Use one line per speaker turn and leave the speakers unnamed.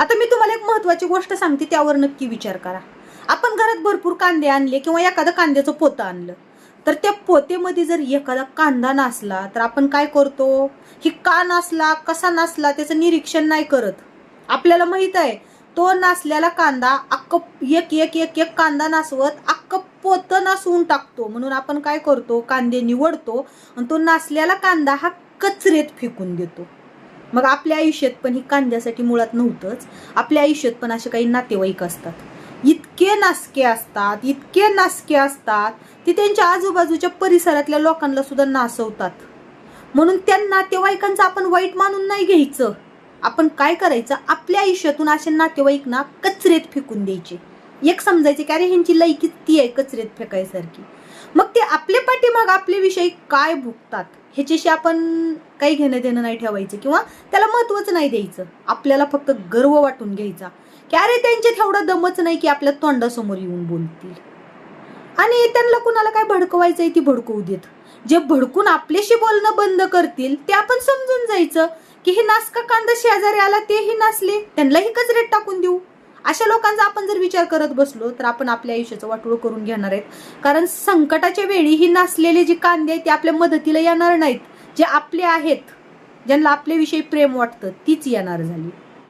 आता मी तुम्हाला एक महत्वाची गोष्ट सांगते त्यावर नक्की विचार करा. आपण घरात भरपूर कांदे आणले किंवा एखादं कांद्याचं पोतं आणलं तर त्या पोतेमध्ये जर एखादा कांदा नसला तर आपण काय करतो? ही का नसला कसा नसला त्याचं निरीक्षण नाही करत. आपल्याला माहीत आहे तो नासलेला कांदा अक्क एक एक एक एक कांदा नासवत अक्क पोतं नासवून टाकतो. म्हणून आपण काय करतो? कांदे निवडतो आणि तो नासलेला कांदा हा कचरेत फेकून देतो. मग आपल्या आयुष्यात पण ही कांद्यासाठी मुळात नव्हतंच. आपल्या आयुष्यात पण असे काही नातेवाईक असतात. इतके नासके असतात इतके नासके असतात ते त्यांच्या आजूबाजूच्या परिसरातल्या लोकांना सुद्धा नासवतात. म्हणून त्या नातेवाईकांचं आपण वाईट मानून नाही घ्यायचं. आपण काय करायचं? आपल्या आयुष्यातून असे नातेवाईक ना कचरेत फेकून द्यायचे. एक समजायचे की अरे ह्यांची लयकी ती आहे कचरेत फेकायसारखी. आपले पाठीमाग आपले विषय काय भुगतात ह्याच्याशी आपण काही घेणं देणं नाही ठेवायचं किंवा त्याला महत्वच नाही द्यायचं. आपल्याला फक्त गर्व वाटून घ्यायचा. की अरे त्यांच्यात एवढं दमच नाही की आपल्या तोंडासमोर येऊन बोलतील. आणि त्यांना कुणाला काय भडकवायचं आहे ती भडकवू देत. जे भडकून आपल्याशी बोलणं बंद करतील ते आपण समजून जायचं की हे नासका कांदा शेजारी आला तेही नासले. त्यांनाही कचरेत टाकून देऊ. अशा लोकांचा आपण जर विचार करत बसलो तर आपण आपल्या आयुष्याचं वाटोळ करून घेणार आहेत. कारण संकटाच्या वेळी ही नासलेले जी कांदे आहेत ते आपल्या मदतीला येणार नाहीत. जे आपले आहेत ज्यांना आपल्याविषयी प्रेम वाटतं तीच येणार झाली.